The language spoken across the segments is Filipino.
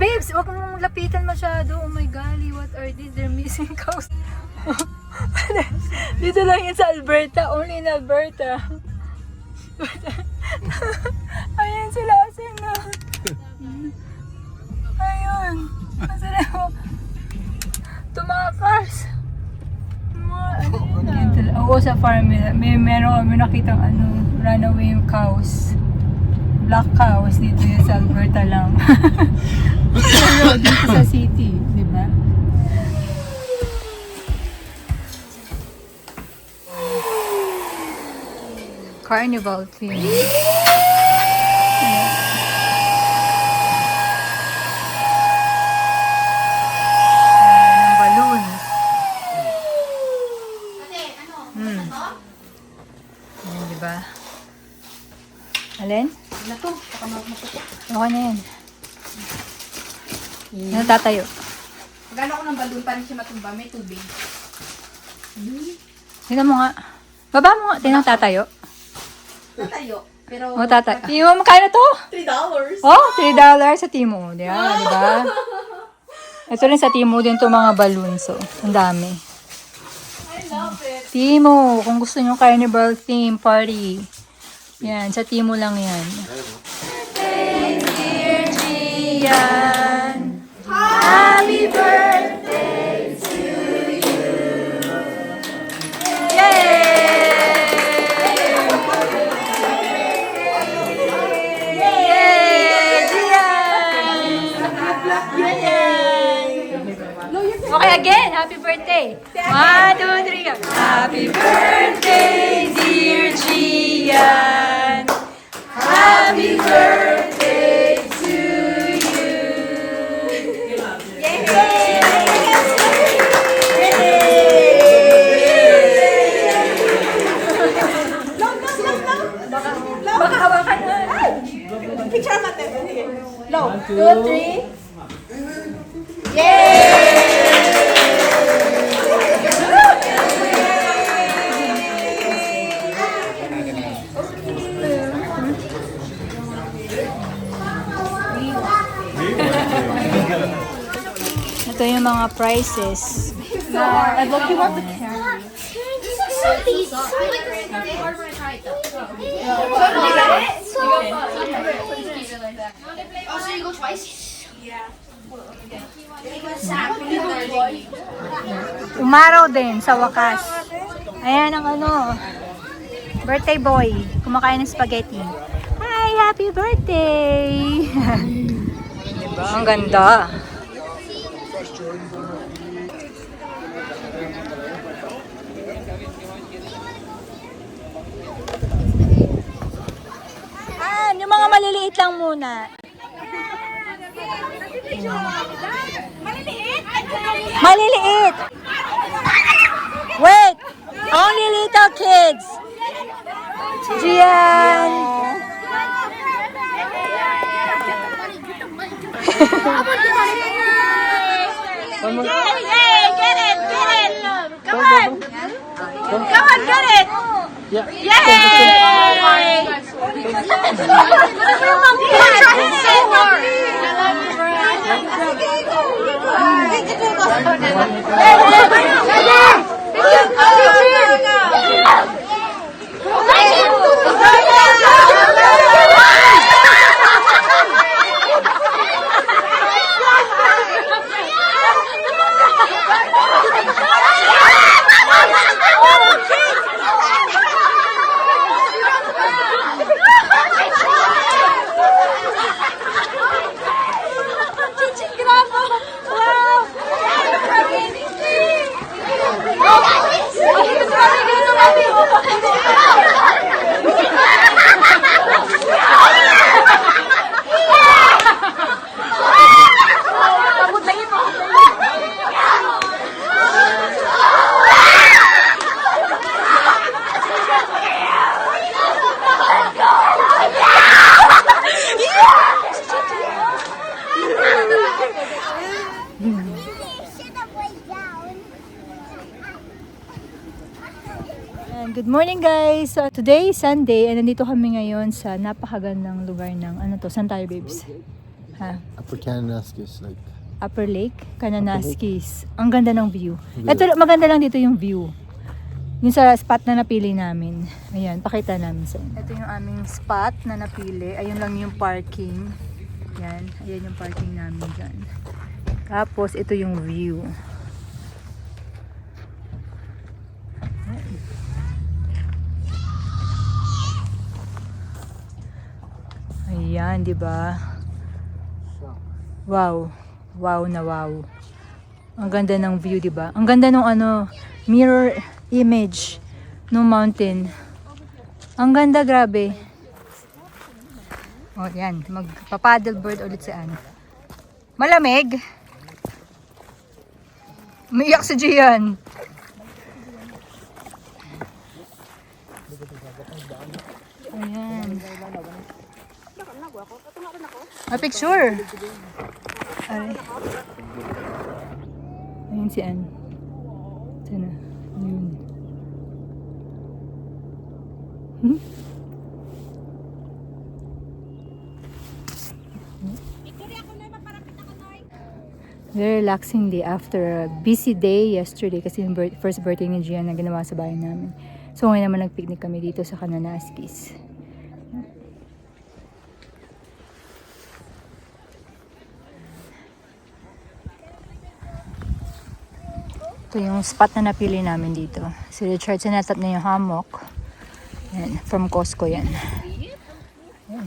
babes, wag mong lapitan masyado. Oh my golly, what are these? They're missing cows. Dito lang yan sa Alberta. Only in Alberta. Ayan sila. Asan na? Ayun. Na? Tumakas. Ano yun ah. Oo, sa farm. May meron kami nakitang ano, runaway cows. Black cows dito yun sa Alberta lang. Pero dito sa city, di ba? Carnival theme. Ayan, ang balloons. Hmm. Ayan, di ba? Alin? Ano to? Baka magmatutok. Okay na yan. Ano tatayo? Gano'n ko ng balloon pa rin siya matumba. May tubig. Tingnan mo nga. Baba mo nga. Tingnan tatayo. Tatayo. Pero... O, tatayo. Tingnan mo, magkano to? $3. Oh, $3 sa Timo. Di ba? Di ba? Ito rin sa Timo din to mga balloons. So, ang dami. I love it. Timo, kung gusto nyo carnival theme party. Yan, sa Timo lang yan. Happy birthday to you. Yay! Yay! Okay, again. Happy birthday. One, two, three, go. Happy birthday, dear Gian. Happy birthday Ito yung mga prices. I look you want the camera. Oh, so you go twice? Umaraw din sa wakas. Ayan ang ano, birthday boy. Kumakain ng spaghetti. Hi, happy birthday! diba? Ang ganda. Ah, yung mga maliliit lang muna. Maliliit! Wait! Only little kids! Gian! Yay! Yay! Get it! Get it! Come on! Come on, get it! Yay! You're trying so hard! And good morning guys! So today is Sunday and nandito kami ngayon sa napakagandang lugar ng ano to, saan tayo babes? Ha? Upper Kananaskis, like Upper Lake, Kananaskis. Ang ganda ng view. View. Ito, maganda lang dito yung view. Yung sa spot na napili namin. Ayan, pakita namin sa inyo. Ito yung aming spot na napili. Ayun lang yung parking. Yan, ayan yung parking namin dyan. Tapos, ito yung view. Ayan, di ba? Wow. Wow na wow. Ang ganda ng view, di ba? Ang ganda ng ano, mirror image ng mountain. Ang ganda, grabe. O, yan. Magpa-paddleboard ulit si Anne. Malamig. Umiyak si Gian. Ayan. Ah, picture. Ay. Ayun si Ann. Sana. Yun. Hmm? Very relaxing day after a busy day yesterday kasi yung first birthday ni Gian na ginawa sa bahay namin. So ngayon naman nag-picnic kami dito sa Kananaskis. Ito yung spot na napili namin dito. Si Richard sinetap na yung hammock. Yan, from Costco yan. Yan.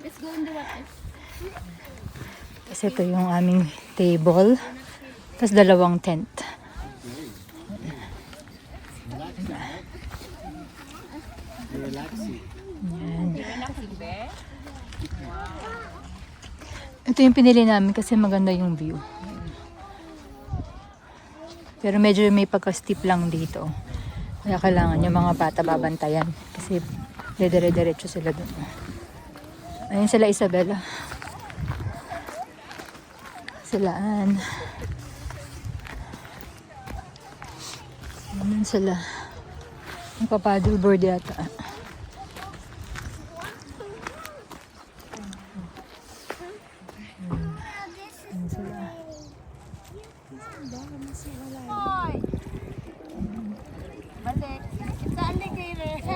Let's go in the water. Tapos ito yung aming table. Tapos dalawang tent. Yan. Ito yung pinili namin kasi maganda yung view. Pero medyo may pagka-steep lang dito. Kaya kailangan yung mga bata babantayan. Kasi dedere-derecho sila dun. Ayun sila Isabela. Sila Ann. Ayun sila. Nagpa-paddleboard yata. Ayun sila. Balik. It's the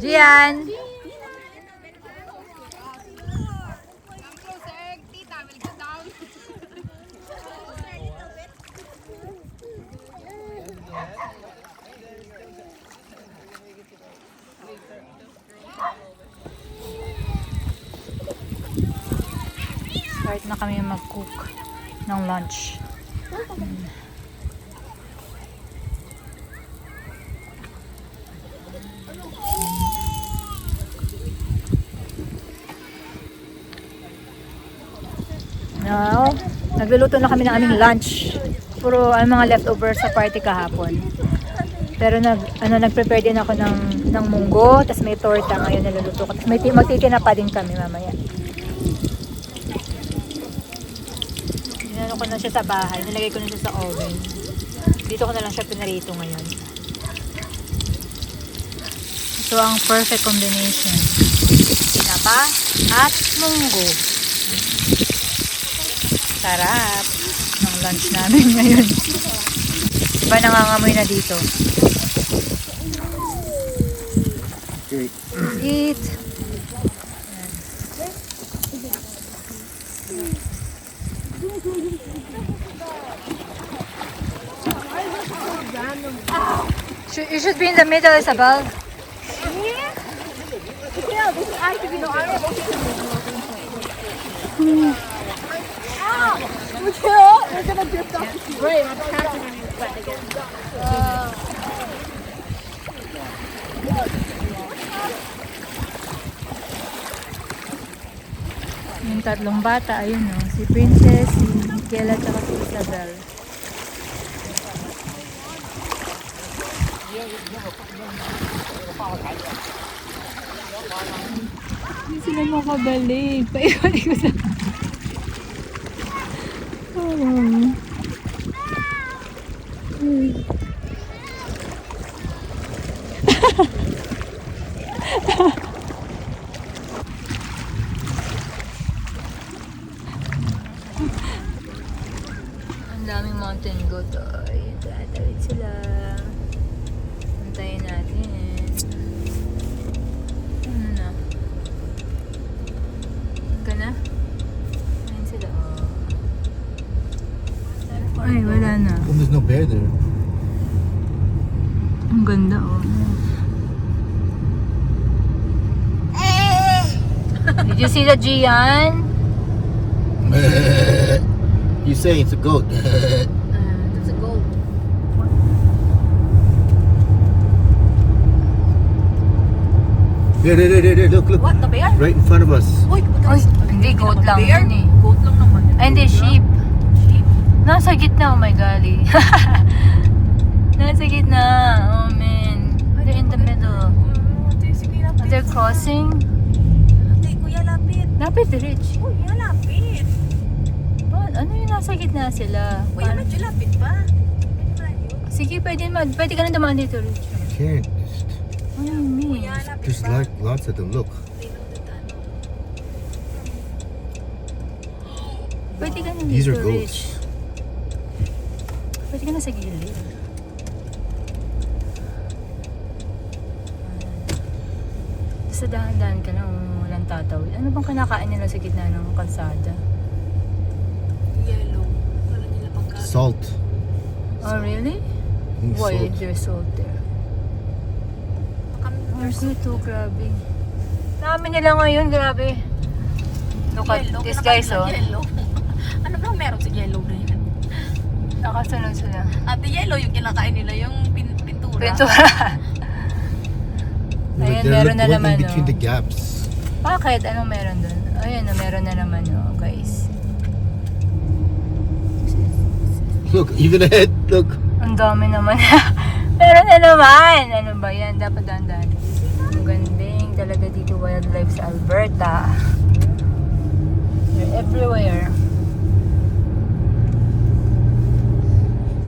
Gian! Start na kami mag-cook ng lunch. Now, nagluluto na kami ng aming lunch. Puro ang mga leftover sa party kahapon. Pero nag ano nag-prepare din ako ng ng munggo, tapos may torta ngayon niluluto ko. Tapos may ti- magtitina pa din kami mamaya. Inano ko na siya sa bahay, nilagay ko na siya sa oven. Dito ko na lang siya pinarito ngayon. Ito ang perfect combination. Tinapa at munggo. Sarap ng lunch namin ngayon. Iba nangangamoy na dito. Eat! Should, you should be in the middle, Isabel. Yung tatlong bata, ayun o. Si Princess, si Michaela, at si Isabel. Hindi sila makabalik. Paiwan ko Oh. Ang daming mountain goat. Ay, tatawid sila. Antayin natin. Ano na? Ka na? Ayun sila. Oh. Ay, wala na. Oh, there's no bear there. Ang ganda, oh. Did you see the Gian? you say it's a goat. That's a goal. there, there, there, there, there, look, look. What? The bear? Right in front of us. Uy, is hindi, goat lang Bear? yun eh. Goat lang naman. Ay, hindi, sheep. Nasa gitna, oh my golly. Nasa gitna, oh man. They're in the middle. They're crossing. Ate, kuya, lapit. Lapit, Rich. Kuya, lapit. Oh, ano yung nasa gitna sila? Kuya, medyo lapit pa. Sige, pwede, ma- pwede ka na dumaan dito, Rich. I can't. What do you mean? Kuya, lapit There's pa. like lots of them. Look. Pwede ka na These dito, are Rich. Pwede ka na sa gilid. Basta dahan-dahan ka lang, walang tatawid. Ano bang kinakain nila sa gitna ng kalsada? Yellow. Wala nila pagkain. Salt. Oh, really? Mm, Why salt. is there salt there? Oh, ito, grabe. Dami nila ngayon, grabe. Look at Yellow. this guys, oh. Yellow. ano ba meron sa yellow na yan? Nakasunod sila. Ate, yellow yung kinakain nila, yung pin pintura. Pintura. Ayan, they're meron na naman, in between oh. the gaps. Bakit? Anong meron dun? Ayan, oh, meron na naman, oh, guys. Look, even ahead. Look. Ang dami naman. meron na naman! Ano ba yan? Dapat dandan. Ang ganding talaga dito wildlife sa Alberta. They're everywhere.